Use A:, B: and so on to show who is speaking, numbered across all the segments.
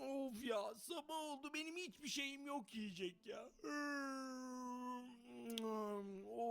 A: Of ya sabah oldu benim hiçbir şeyim yok yiyecek ya.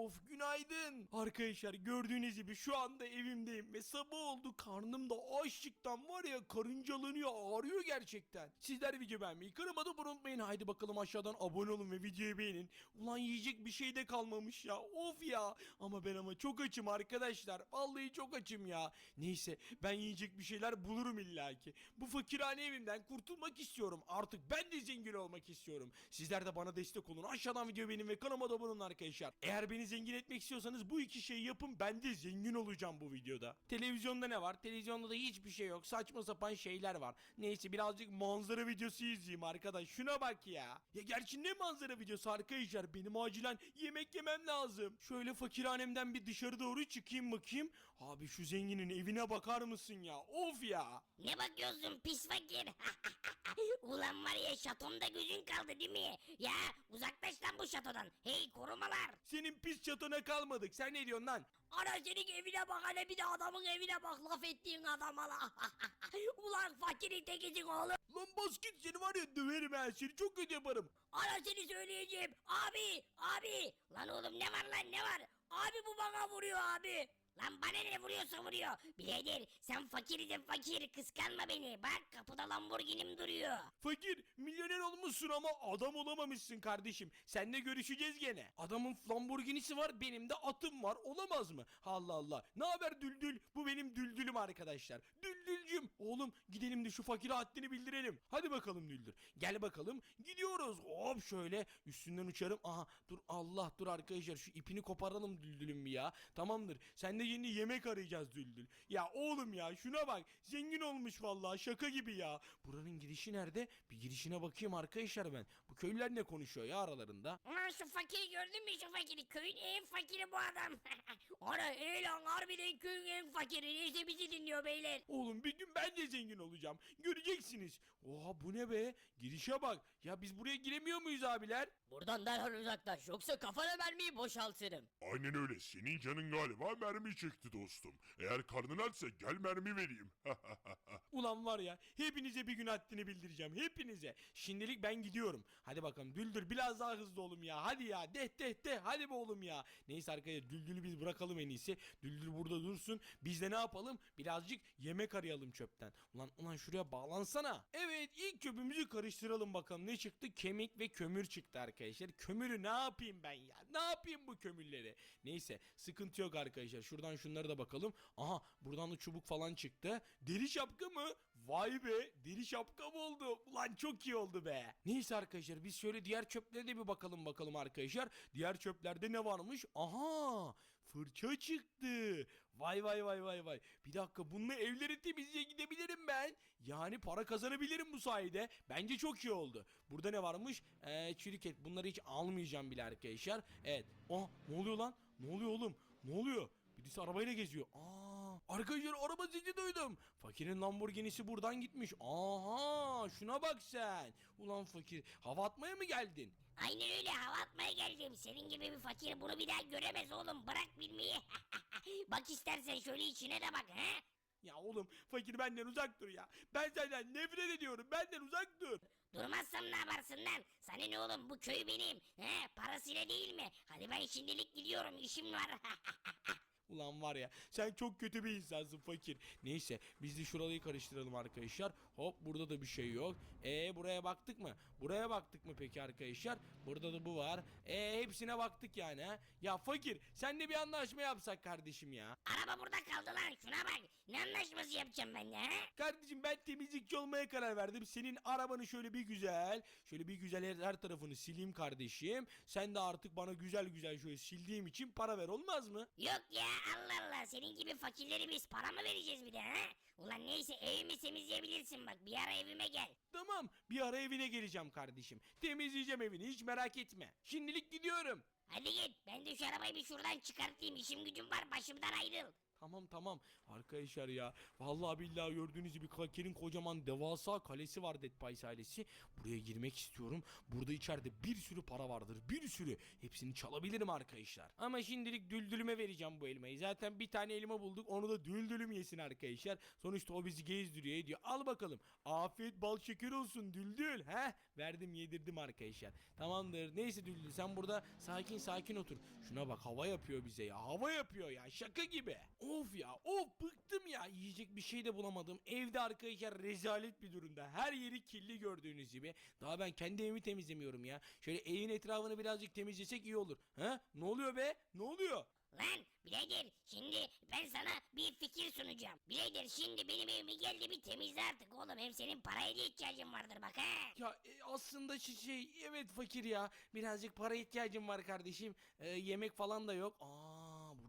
A: Of günaydın. Arkadaşlar gördüğünüz gibi şu anda evimdeyim ve sabah oldu karnım da açlıktan var ya karıncalanıyor ağrıyor gerçekten. Sizler video beğenmeyi abone unutmayın. Haydi bakalım aşağıdan abone olun ve videoyu beğenin. Ulan yiyecek bir şey de kalmamış ya of ya. Ama ben ama çok açım arkadaşlar. Vallahi çok açım ya. Neyse ben yiyecek bir şeyler bulurum illaki. Bu fakirhane evimden kurtulmak istiyorum. Artık ben de zengin olmak istiyorum. Sizler de bana destek olun. Aşağıdan video beğenin ve kanalıma da abone olun arkadaşlar. Eğer beni zengin etmek istiyorsanız bu iki şeyi yapın. Ben de zengin olacağım bu videoda. Televizyonda ne var? Televizyonda da hiçbir şey yok. Saçma sapan şeyler var. Neyse birazcık manzara videosu izleyeyim arkadaş. Şuna bak ya. Ya gerçi ne manzara videosu arkadaşlar? Benim acilen yemek yemem lazım. Şöyle fakirhanemden bir dışarı doğru çıkayım bakayım. Abi şu zenginin evine bakar mısın ya? Of ya.
B: Ne bakıyorsun pis fakir? Ulan var ya şatomda gözün kaldı değil mi? Ya uzaklaş lan bu şatodan. Hey korumalar.
A: Senin pis çatona kalmadık. Sen ne diyorsun lan?
B: Ana senin evine bak hele bir de adamın evine bak laf ettiğin adama la. Ulan fakirin tekisin oğlum.
A: Lan bas git seni var ya döverim ben seni çok kötü yaparım.
B: Ana seni söyleyeceğim. Abi abi. Lan oğlum ne var lan ne var? Abi bu bana vuruyor abi. Lan bana ne vuruyorsa vuruyor. Birader sen fakirisin fakir kıskanma beni. Bak kapıda Lamborghini'm duruyor.
A: Fakir milyoner olmuşsun ama adam olamamışsın kardeşim. Seninle görüşeceğiz gene. Adamın Lamborghini'si var benim de atım var olamaz mı? Allah Allah. Ne haber Düldül? Bu benim Düldül'üm arkadaşlar. Düldülcüm. Oğlum gidelim de şu fakire haddini bildirelim. Hadi bakalım Düldül. Gel bakalım. Gidiyoruz. Hop şöyle üstünden uçarım. Aha dur Allah dur arkadaşlar şu ipini koparalım Düldül'üm ya. Tamamdır. Sen de yeni yemek arayacağız Düldül. Ya oğlum ya şuna bak. Zengin olmuş vallahi şaka gibi ya. Buranın girişi nerede? Bir girişine bakayım arkadaşlar ben. Bu köylüler ne konuşuyor ya aralarında?
B: Ulan şu fakiri gördün mü şu fakiri? Köyün en fakiri bu adam. Ana iyi lan harbiden köyün en fakiri. Neyse bizi dinliyor beyler.
A: Oğlum bir gün ben de zengin olacağım. Göreceksiniz. Oha bu ne be? Girişe bak. Ya biz buraya giremiyor muyuz abiler?
C: Buradan derhal uzaklaş yoksa kafana mermiyi boşaltırım.
D: Aynen öyle. Senin canın galiba mermi çekti dostum. Eğer karnın açsa gel mermi vereyim.
A: Ulan var ya hepinize bir gün haddini bildireceğim. Hepinize. Şimdilik ben gidiyorum. Hadi bakalım Düldür biraz daha hızlı olun ya. Hadi ya deh deh deh. Hadi be oğlum ya. Neyse arkadaşlar Düldür'ü biz bırakalım en iyisi. Düldür burada dursun. Biz de ne yapalım? Birazcık yemek arayalım çöpten. Ulan ulan şuraya bağlansana. Evet ilk çöpümüzü karıştıralım bakalım. Ne çıktı? Kemik ve kömür çıktı arkadaşlar. Kömürü ne yapayım ben ya? Ne yapayım bu kömürleri? Neyse sıkıntı yok arkadaşlar. Şuradan şunları da bakalım. Aha buradan da çubuk falan çıktı. Deri şapka mı? Vay be deri şapka mı oldu? Ulan çok iyi oldu be. Neyse arkadaşlar biz şöyle diğer çöplere de bir bakalım bakalım arkadaşlar. Diğer çöplerde ne varmış? Aha fırça çıktı. Vay vay vay vay vay. Bir dakika bununla evleri temizliğe gidebilirim ben. Yani para kazanabilirim bu sayede. Bence çok iyi oldu. Burada ne varmış? Ee, çürük et. Bunları hiç almayacağım bile arkadaşlar. Evet. Oh ne oluyor lan? Ne oluyor oğlum? Ne oluyor? Birisi arabayla geziyor. Aa, arkadaşlar araba sesi duydum. Fakirin Lamborghini'si buradan gitmiş. Aha, şuna bak sen. Ulan fakir, hava atmaya mı geldin?
B: Aynen öyle hava atmaya geldim. Senin gibi bir fakir bunu bir daha göremez oğlum. Bırak bilmeyi. bak istersen şöyle içine de bak. He?
A: Ya oğlum, fakir benden uzak dur ya. Ben senden nefret ediyorum. Benden uzak dur.
B: Durmazsam ne yaparsın lan? Sana ne oğlum bu köy benim. He? Parasıyla değil mi? Hadi ben şimdilik gidiyorum. işim var.
A: Ulan var ya sen çok kötü bir insansın fakir. Neyse biz de şurayı karıştıralım arkadaşlar. Hop burada da bir şey yok. E buraya baktık mı? Buraya baktık mı peki arkadaşlar? Burada da bu var. E hepsine baktık yani ha. Ya fakir sen de bir anlaşma yapsak kardeşim ya.
B: Araba burada kaldı lan. Şuna bak. Ne anlaşması yapacağım ben he?
A: Kardeşim ben temizlikçi olmaya karar verdim. Senin arabanı şöyle bir güzel, şöyle bir güzel her, her tarafını sileyim kardeşim. Sen de artık bana güzel güzel şöyle sildiğim için para ver olmaz mı?
B: Yok ya Allah Allah. Senin gibi fakirleri biz para mı vereceğiz bir de he? Ulan neyse evimi temizleyebilirsin bak. Bir ara evime gel.
A: Tamam bir ara evine geleceğim kardeşim. Temizleyeceğim evini hiç merak etme. Şimdilik gidiyorum.
B: Hadi git. Ben de şu arabayı bir şuradan çıkartayım. İşim gücüm var. Başımdan ayrıl.
A: Tamam tamam. Arkadaşlar ya. Vallahi billahi gördüğünüz gibi fakirin kocaman devasa kalesi var Dead Pies ailesi. Buraya girmek istiyorum. Burada içeride bir sürü para vardır bir sürü. Hepsini çalabilirim arkadaşlar ama şimdilik düldülüme vereceğim bu elmayı. Zaten bir tane elma bulduk onu da düldülüm yesin arkadaşlar sonuçta o bizi gezdiriyor ediyor. Al bakalım. Afiyet bal şeker olsun düldül. He verdim yedirdim arkadaşlar tamamdır. Neyse düldül sen burada sakin sakin otur. Şuna bak hava yapıyor bize ya. Hava yapıyor ya şaka gibi of ya of bıktım ya. Yiyecek bir şey de bulamadım. Evde arkadaşlar rezalet bir durumda. Her yeri kirli gördüğünüz gibi. Daha ben kendi evimi temizlemiyorum ya. Şöyle evin etrafını birazcık temizlesek iyi olur. He ne oluyor be? Ne oluyor?
B: Lan birader şimdi ben sana bir fikir sunacağım. Birader şimdi benim evimi geldi bir temizle artık oğlum. Hem senin paraya da ihtiyacın vardır bak ha.
A: Ya e, aslında şu şey evet fakir ya. Birazcık para ihtiyacım var kardeşim. E, yemek falan da yok. Aa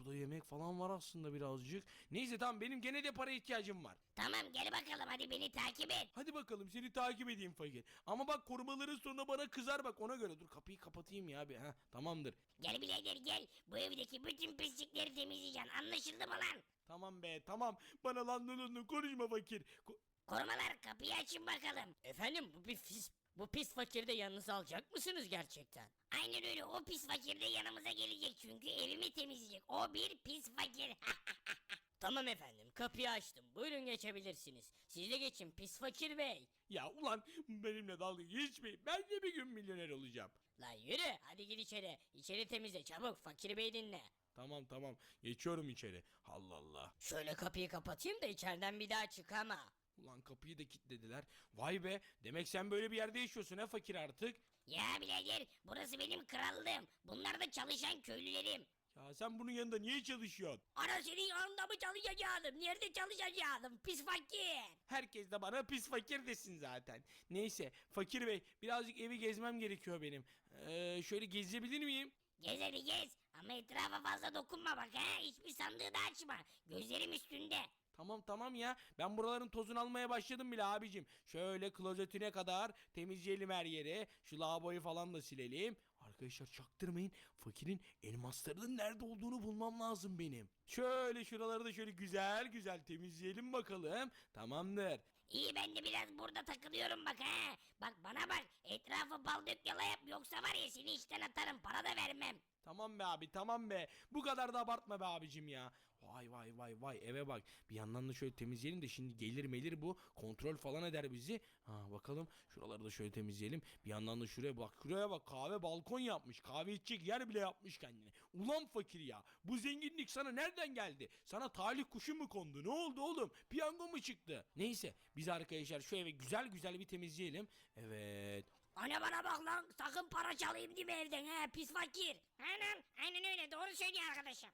A: burada yemek falan var aslında birazcık neyse tamam benim gene de para ihtiyacım var
B: Tamam gel bakalım hadi beni takip et.
A: hadi bakalım seni takip edeyim fakir ama bak korumaların sonra bana kızar bak ona göre dur kapıyı kapatayım ya bir ha tamamdır
B: Gel birader gel. Bu evdeki bütün pislikleri temizleyeceksin. Anlaşıldı mı lan?
A: tamam be tamam bana lan lan lan konuşma fakir Ko-
B: Korumalar kapıyı açın bakalım.
C: Efendim bu bir pis, bu pis fakiri de yanınıza alacak mısınız gerçekten?
B: Aynen öyle o pis fakir de yanımıza gelecek çünkü evimi temizleyecek. O bir pis fakir.
C: Tamam efendim kapıyı açtım. Buyurun geçebilirsiniz. Siz de geçin pis fakir bey.
A: ya ulan benimle dalga geçmeyin ben de bir gün milyoner olacağım
C: Lan yürü hadi gir içeri. İçeri temizle çabuk fakir bey dinle.
A: tamam tamam geçiyorum içeri Allah Allah
C: Şöyle kapıyı kapatayım da içeriden bir daha çıkama.
A: Ulan kapıyı da kilitlediler. Vay be demek sen böyle bir yerde yaşıyorsun ha fakir artık.
B: ya birader burası benim krallığım. Bunlar da çalışan köylülerim.
A: Ya sen bunun yanında niye çalışıyorsun?
B: Ana senin yanında mı çalışacaktım? Nerede çalışacaktım? Pis fakir.
A: Herkes de bana pis fakir desin zaten. Neyse fakir bey birazcık evi gezmem gerekiyor benim. Ee, şöyle gezebilir miyim?
B: Gez hadi gez. Ama etrafa fazla dokunma bak ha. Hiçbir sandığı da açma. Gözlerim üstünde.
A: Tamam tamam ya ben buraların tozunu almaya başladım bile abicim. Şöyle klozetine kadar temizleyelim her yeri. Şu lavaboyu falan da silelim. Arkadaşlar çaktırmayın. Fakirin elmaslarının nerede olduğunu bulmam lazım benim. Şöyle şuraları da şöyle güzel güzel temizleyelim bakalım. Tamamdır.
B: İyi ben de biraz burada takılıyorum bak ha. Bak bana bak. Etrafı bal dök yala yap. Yoksa var ya seni işten atarım. Para da vermem.
A: Tamam be abi tamam be. Bu kadar da abartma be abicim ya. Vay vay vay vay eve bak. Bir yandan da şöyle temizleyelim de şimdi gelir melir bu. Kontrol falan eder bizi. Ha bakalım şuraları da şöyle temizleyelim. Bir yandan da şuraya bak. Şuraya bak kahve balkon yapmış. Kahve içecek yer bile yapmış kendine. Ulan fakir ya. Bu zenginlik sana nereden geldi? Sana talih kuşu mu kondu? Ne oldu oğlum? Piyango mu çıktı? Neyse biz arkadaşlar şu eve güzel güzel bir temizleyelim. Evet.
B: Ana bana bak lan. Sakın para çalayım deme evden ha. Pis fakir. Aynen. Aynen öyle. Doğru söylüyor arkadaşım.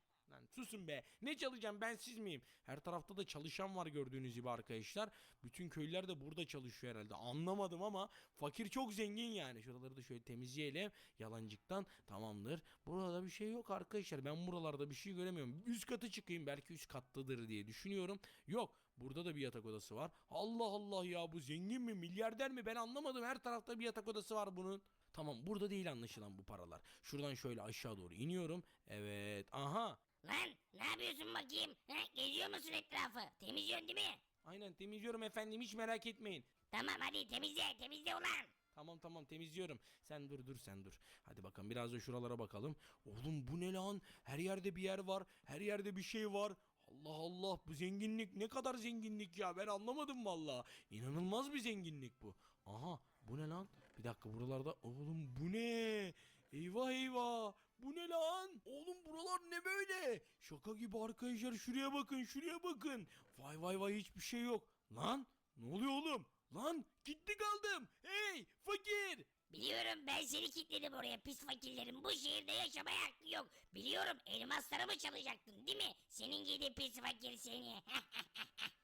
A: Susun be. Ne çalacağım ben siz miyim? Her tarafta da çalışan var gördüğünüz gibi arkadaşlar. Bütün köylüler de burada çalışıyor herhalde. Anlamadım ama fakir çok zengin yani. Şuraları da şöyle temizleyelim. Yalancıktan tamamdır. Burada bir şey yok arkadaşlar. Ben buralarda bir şey göremiyorum. Üst katı çıkayım belki üst kattadır diye düşünüyorum. Yok. Burada da bir yatak odası var. Allah Allah ya bu zengin mi milyarder mi ben anlamadım. Her tarafta bir yatak odası var bunun. Tamam burada değil anlaşılan bu paralar. Şuradan şöyle aşağı doğru iniyorum. Evet. Aha.
B: Lan ne yapıyorsun bakayım? Ha, geziyor musun etrafı? Temizliyorsun değil mi?
A: Aynen temizliyorum efendim hiç merak etmeyin.
B: Tamam hadi temizle. Temizle ulan.
A: Tamam tamam temizliyorum. Sen dur dur sen dur. Hadi bakalım biraz da şuralara bakalım. Oğlum bu ne lan? Her yerde bir yer var. Her yerde bir şey var. Allah Allah bu zenginlik ne kadar zenginlik ya ben anlamadım valla. İnanılmaz bir zenginlik bu. Aha bu ne lan? Bir dakika buralarda oğlum bu ne? Eyvah eyvah. Bu ne lan? Oğlum buralar ne böyle? Şaka gibi arkadaşlar şuraya bakın şuraya bakın. Vay vay vay hiçbir şey yok. Lan ne oluyor oğlum? Lan gitti kaldım. Hey fakir.
B: Biliyorum ben seni kilitledim oraya pis fakirlerin bu şehirde yaşamaya hakkı yok. Biliyorum elmaslarımı çalacaktın değil mi? Senin gibi pis fakir seni.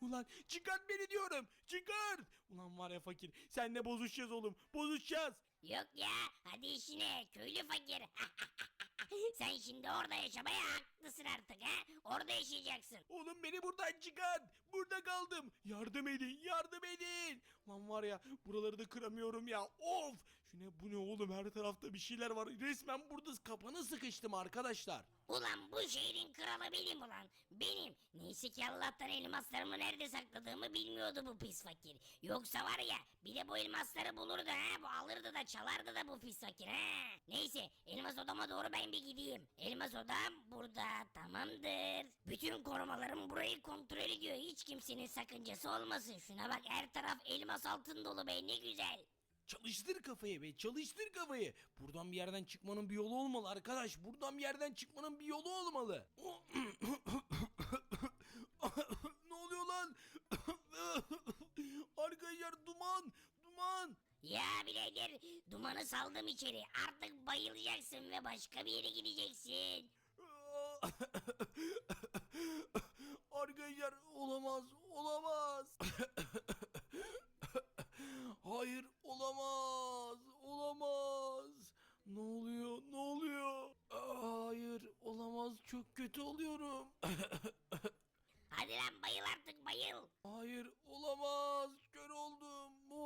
A: Ulan çıkart beni diyorum. Çıkart. Ulan var ya fakir. Senle bozuşacağız oğlum. Bozuşacağız.
B: yok ya hadi işine köylü fakir. Sen şimdi orada yaşamaya haklısın artık ha. Orada yaşayacaksın.
A: Oğlum beni buradan çıkart. Burada kaldım. Yardım edin. Yardım edin. Lan var ya buraları da kıramıyorum ya. Of. Şu ne bu ne oğlum her tarafta bir şeyler var. Resmen burada kapana sıkıştım arkadaşlar.
B: Ulan bu şehrin kralı benim ulan. Benim. Neyse ki Allah'tan elmaslarımı nerede sakladığımı bilmiyordu bu pis fakir. Yoksa var ya bir de bu elmasları bulurdu ha. Bu alırdı da çalardı da bu pis fakir ha. Neyse elmas odama doğru ben bir gideyim. Elmas odam burada tamamdır. Bütün korumalarım burayı kontrol ediyor. Hiç kimsenin sakıncası olmasın. Şuna bak her taraf elmas altın dolu be ne güzel.
A: Çalıştır kafayı be çalıştır kafayı. Buradan bir yerden çıkmanın bir yolu olmalı arkadaş. Buradan bir yerden çıkmanın bir yolu olmalı. ne oluyor lan? Arkadaşlar duman duman.
B: Ya birader dumanı saldım içeri. Artık bayılacaksın ve başka bir yere gideceksin.
A: Arkadaşlar olamaz olamaz. Hayır olamaz olamaz. Ne oluyor ne oluyor? Hayır olamaz çok kötü oluyorum.
B: Hadi lan bayıl artık bayıl.
A: Hayır olamaz kör oldum.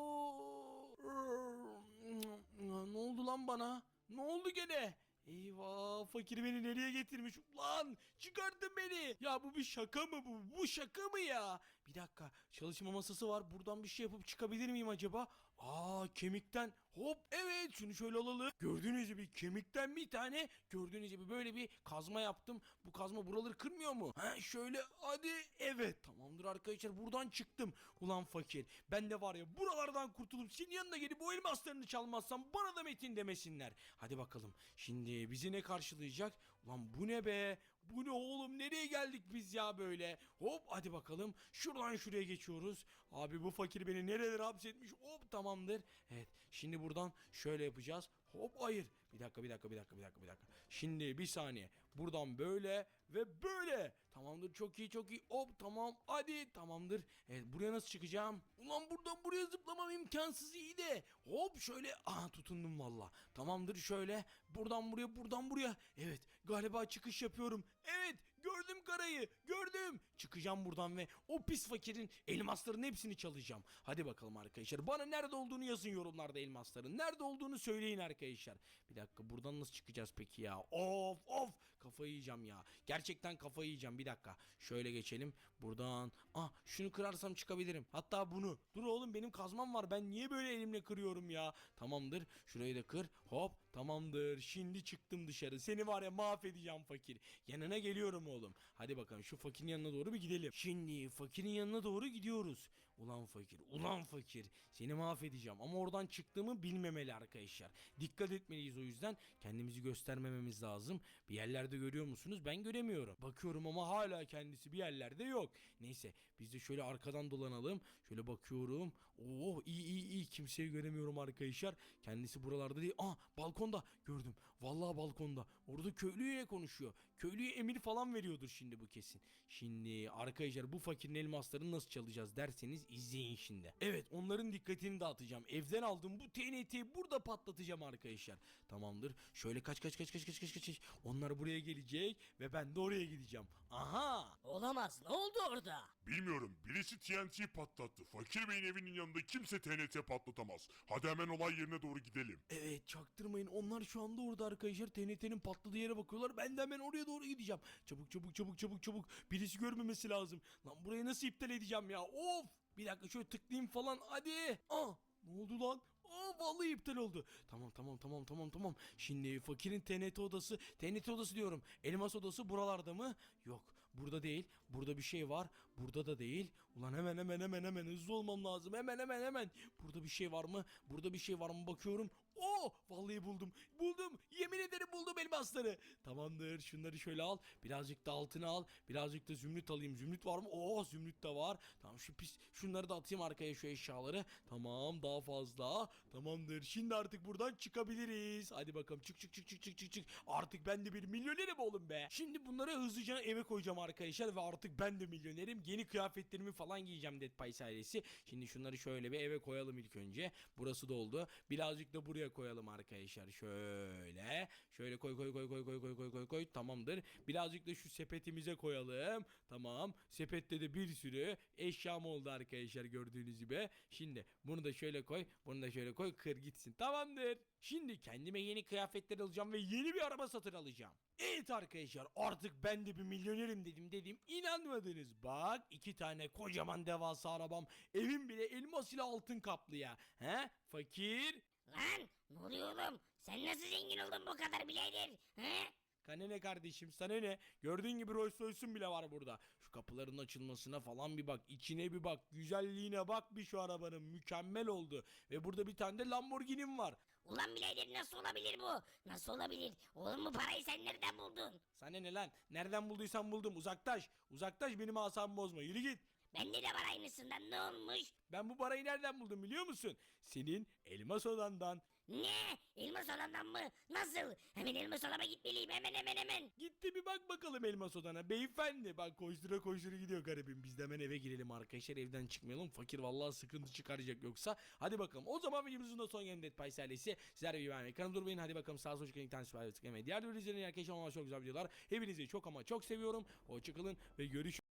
A: Ne oldu lan bana? Ne oldu gene? Eyvah fakir beni nereye getirmiş? Lan çıkartın beni. Ya bu bir şaka mı bu? Bu şaka mı ya? Bir dakika çalışma masası var. Buradan bir şey yapıp çıkabilir miyim acaba? Aa kemikten hop evet şunu şöyle alalım. Gördüğünüz gibi kemikten bir tane gördüğünüz gibi böyle bir kazma yaptım. Bu kazma buraları kırmıyor mu? Ha şöyle hadi evet tamamdır arkadaşlar buradan çıktım. Ulan fakir ben de var ya buralardan kurtulup senin yanına gelip o elmaslarını çalmazsam bana da Metin demesinler. Hadi bakalım şimdi bizi ne karşılayacak? Ulan bu ne be? Bu ne oğlum nereye geldik biz ya böyle? Hop hadi bakalım şuradan şuraya geçiyoruz. Abi bu fakir beni nerelere hapsetmiş hop tamamdır. Evet şimdi buradan şöyle yapacağız. Hop hayır. Bir dakika bir dakika bir dakika bir dakika bir dakika. Şimdi bir saniye. Buradan böyle ve böyle. Tamamdır çok iyi çok iyi. Hop tamam hadi tamamdır. Evet buraya nasıl çıkacağım? Ulan buradan buraya zıplamam imkansız iyi de. Hop şöyle aha tutundum valla. Tamamdır şöyle. Buradan buraya buradan buraya. Evet galiba çıkış yapıyorum. Evet gördüm karayı gördüm. Çıkacağım buradan ve o pis fakirin elmasların hepsini çalacağım. Hadi bakalım arkadaşlar. Bana nerede olduğunu yazın yorumlarda elmasların. Nerede olduğunu söyleyin arkadaşlar. Bir dakika buradan nasıl çıkacağız peki ya? Of of kafayı yiyeceğim ya. Gerçekten kafayı yiyeceğim bir dakika. Şöyle geçelim. Buradan. Ah şunu kırarsam çıkabilirim. Hatta bunu. Dur oğlum benim kazmam var. Ben niye böyle elimle kırıyorum ya? Tamamdır. Şurayı da kır. Hop tamamdır. Şimdi çıktım dışarı. Seni var ya mahvedeceğim fakir. Yanına geliyorum oğlum. Hadi bakalım şu fakirin yanına doğru bir gidelim. Şimdi fakirin yanına doğru gidiyoruz. Ulan fakir, ulan fakir. Seni mahvedeceğim ama oradan çıktığımı bilmemeli arkadaşlar. Dikkat etmeliyiz o yüzden. Kendimizi göstermememiz lazım. Bir yerlerde görüyor musunuz? Ben göremiyorum. Bakıyorum ama hala kendisi bir yerlerde yok. Neyse biz de şöyle arkadan dolanalım. Şöyle bakıyorum. Oh iyi iyi iyi. Kimseyi göremiyorum arkadaşlar. Kendisi buralarda değil. Ah balkonda gördüm. Vallahi balkonda. Orada köylüyle konuşuyor. Köylüye emir falan veriyordur şimdi bu kesin. Şimdi arkadaşlar bu fakirin elmaslarını nasıl çalacağız derseniz izleyin şimdi. Evet onların dikkatini dağıtacağım. Evden aldığım bu TNT'yi burada patlatacağım arkadaşlar. Tamamdır. Şöyle kaç kaç kaç kaç kaç kaç kaç. Onlar buraya gelecek ve ben de oraya gideceğim. Aha!
C: Olamaz ne oldu orada?
D: Bilmiyorum birisi TNT patlattı. Fakir Bey'in evinin yanında kimse TNT patlatamaz. Hadi hemen olay yerine doğru gidelim.
A: Evet çaktırmayın. Onlar şu anda orada arkadaşlar. TNT'nin patladığı yere bakıyorlar. Ben de hemen oraya doğru gideceğim. Çabuk çabuk çabuk çabuk çabuk. Birisi görmemesi lazım. Lan burayı nasıl iptal edeceğim ya? Of! Bir dakika şöyle tıklayayım falan. Hadi. Ah! Ne oldu lan? Aa vallahi iptal oldu. Tamam tamam tamam tamam tamam. Şimdi fakirin TNT odası, TNT odası diyorum. Elmas odası buralarda mı? Yok. Burada değil. Burada bir şey var. Burada da değil. Ulan hemen hemen hemen hemen hızlı olmam lazım. Hemen hemen hemen. Burada bir şey var mı? Burada bir şey var mı bakıyorum. Oo vallahi buldum. Buldum. Yemin ederim buldum elmasları. Tamamdır. Şunları şöyle al. Birazcık da altını al. Birazcık da zümrüt alayım. Zümrüt var mı? Oo zümrüt de var. Tamam şu pis şunları da atayım arkaya şu eşyaları. Tamam daha fazla. Tamamdır. Şimdi artık buradan çıkabiliriz. Hadi bakalım çık çık çık çık çık çık çık. Artık ben de bir milyonerim oğlum be. Şimdi bunları hızlıca eve koyacağım arkadaşlar ve artık ben de milyonerim. Yeni kıyafetlerimi falan giyeceğim Dead Pies ailesi. Şimdi şunları şöyle bir eve koyalım ilk önce. Burası doldu. Birazcık da buraya koyalım arkadaşlar. Şöyle. Şöyle koy koy koy koy koy koy koy koy koy. Tamamdır. Birazcık da şu sepetimize koyalım. Tamam. Sepette de bir sürü eşyam oldu arkadaşlar gördüğünüz gibi. Şimdi bunu da şöyle koy. Bunu da şöyle koy. Kır gitsin. Tamamdır. Şimdi kendime yeni kıyafetler alacağım ve yeni bir araba satın alacağım. Evet arkadaşlar artık ben de bir milyonerim dedim dedim inanmadınız. Bak iki tane kocaman devasa arabam evim bile elmas ile altın kaplı ya. He fakir.
B: Lan ne oluyor oğlum? Sen nasıl zengin oldun bu kadar birader? He?
A: Sana ne kardeşim sana ne? Gördüğün gibi Rolls Royce'un bile var burada. Şu kapıların açılmasına falan bir bak. içine bir bak. Güzelliğine bak bir şu arabanın. Mükemmel oldu. Ve burada bir tane de Lamborghini'm var.
B: Ulan birader nasıl olabilir bu? Nasıl olabilir? Oğlum bu parayı sen nereden buldun?
A: Sana ne lan? Nereden bulduysan buldum. Uzaklaş. Uzaklaş benim asabımı bozma. Yürü git.
B: Bende de var aynısından ne olmuş?
A: Ben bu parayı nereden buldum biliyor musun? Senin elmas odandan.
B: Ne? Elmas olandan mı? Nasıl? Hemen elmas olama gitmeliyim hemen hemen hemen.
A: Gitti bir bak bakalım elmas odana. Beyefendi bak koştura koştura gidiyor garibim. Biz de hemen eve girelim arkadaşlar. Evden çıkmayalım. Fakir vallahi sıkıntı çıkaracak yoksa. Hadi bakalım. O zaman videomuzun da son Dead Pies ailesi. Sizler de bir beğenmeyi. Kanalı durmayın. Hadi bakalım sağ sol çıkan internet süper tıklamayı. Diğer videoları izleyin arkadaşlar. Onlar çok güzel videolar. Hepinizi çok ama çok seviyorum. Hoşçakalın ve görüşürüz.